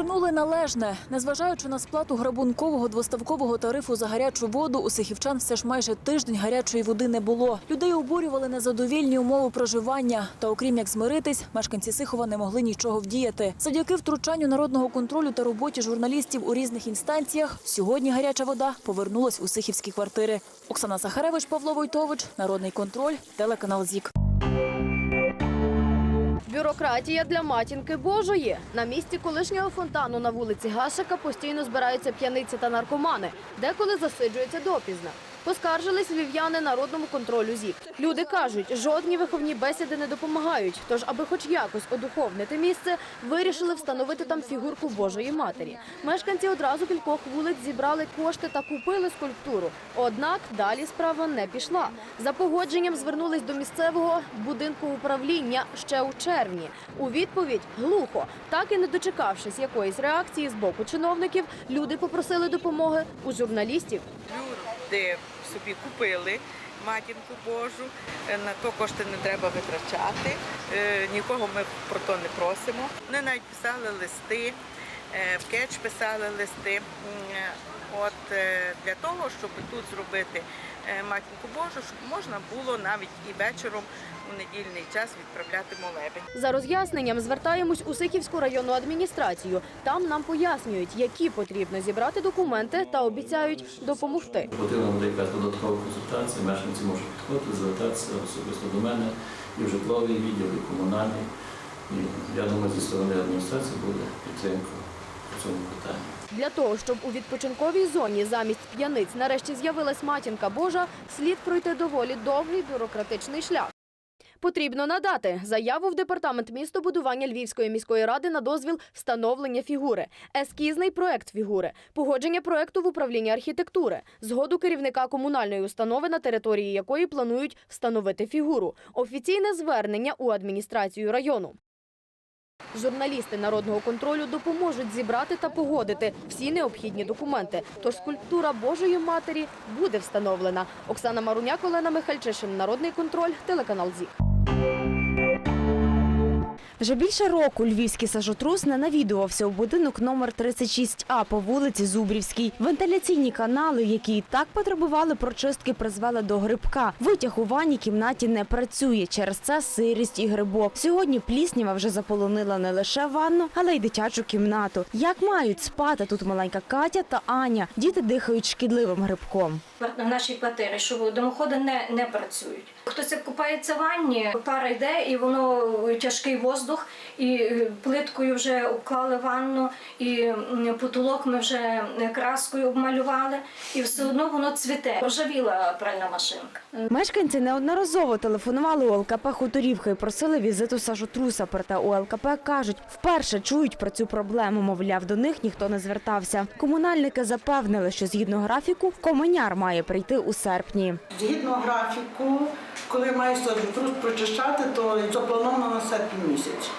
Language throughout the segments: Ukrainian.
Повернули належне. Незважаючи на сплату грабункового двоставкового тарифу за гарячу воду, у сихівчан все ж майже тиждень гарячої води не було. Людей обурювали незадовільні умови проживання. Та окрім як змиритись, мешканці Сихова не могли нічого вдіяти. Завдяки втручанню народного контролю та роботі журналістів у різних інстанціях, сьогодні гаряча вода повернулась у сихівські квартири. Оксана Сахаревич, Павло Войтович, Народний контроль, телеканал ЗІК. Бюрократія для матінки Божої. На місці колишнього фонтану на вулиці Гашика постійно збираються п'яниці та наркомани, деколи засиджуються допізна. Поскаржились львів'яни народному контролю ЗІК. Люди кажуть, жодні виховні бесіди не допомагають. Тож, аби хоч якось одуховнити місце, вирішили встановити там фігурку Божої Матері. Мешканці одразу кількох вулиць зібрали кошти та купили скульптуру. Однак далі справа не пішла. За погодженням звернулись до місцевого будинку управління ще у червні. У відповідь глухо. Так і не дочекавшись якоїсь реакції з боку чиновників, люди попросили допомоги у журналістів. Люди собі купили матінку Божу, е, на то кошти не треба витрачати. е, Нікого ми про то не просимо. Вони навіть писали листи, в кетч писали листи. Е, От е, для того, щоб тут зробити е, матінку Божу, щоб можна було навіть і вечором у недільний час відправляти молебень. За роз'ясненням звертаємось у Сихівську районну адміністрацію. Там нам пояснюють, які потрібно зібрати документи та обіцяють допомогти. Потрібна буде якась додаткова консультація, мешканці можуть підходити, звертатися особисто до мене і в житловий відділ, і комунальний. І я думаю, зі сторони адміністрації буде підтримка цьому питанні. Для того, щоб у відпочинковій зоні замість п'яниць нарешті з'явилась матінка Божа, слід пройти доволі довгий бюрократичний шлях. Потрібно надати заяву в департамент містобудування Львівської міської ради на дозвіл встановлення фігури, ескізний проект фігури, погодження проекту в управлінні архітектури, згоду керівника комунальної установи, на території якої планують встановити фігуру, офіційне звернення у адміністрацію району. Журналісти народного контролю допоможуть зібрати та погодити всі необхідні документи. Тож скульптура Божої Матері буде встановлена. Оксана Маруняк, Олена Михальчишин, Народний контроль, телеканал ЗІК. Вже більше року львівський сажотрус не навідувався у будинок номер 36А по вулиці Зубрівській. Вентиляційні канали, які і так потребували прочистки, призвели до грибка. Витяг у ванній кімнаті не працює. Через це сирість і грибок. Сьогодні пліснява вже заполонила не лише ванну, але й дитячу кімнату. Як мають спати тут маленька Катя та Аня? Діти дихають шкідливим грибком. В нашій квартирі, що димоходи не, не працюють. Хтось купається в ванні, пара йде, і воно тяжкий воздух, і е, плиткою вже обклали ванну, і потолок ми вже краскою обмалювали, і все одно воно цвіте. Ржавіла пральна машинка. Мешканці неодноразово телефонували у ЛКП Хуторівка і просили візиту сажотруса. Проте у ЛКП кажуть, вперше чують про цю проблему. Мовляв, до них ніхто не звертався. Комунальники запевнили, що згідно графіку коменяр має прийти у серпні. Згідно графіку, коли має саджотрус прочищати, то заплановано на серпні місяць.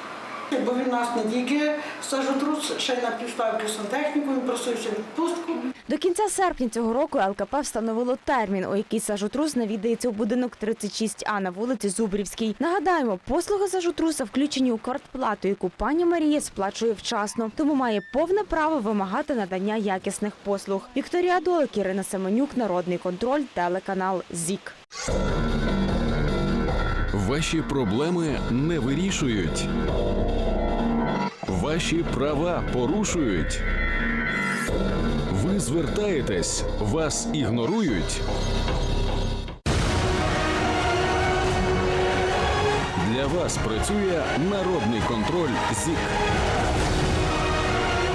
Бо він нас не тільки саджотрус, ще й на півставки сантехніку, він просився відпустку. До кінця серпня цього року ЛКП встановило термін, у який сажотрус навідається у будинок 36А на вулиці Зубрівській. Нагадаємо, послуги сажотруса включені у квартплату, яку пані Марія сплачує вчасно, тому має повне право вимагати надання якісних послуг. Вікторія Долик, Ірина Семенюк, Народний контроль, телеканал ЗІК. Ваші проблеми не вирішують. Ваші права порушують. Ви звертаєтесь, вас ігнорують. Для вас працює народний контроль ЗІК.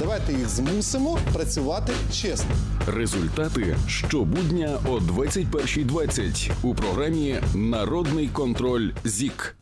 Давайте їх змусимо працювати чесно. Результати щобудня о 21.20 у програмі Народний контроль ЗІК.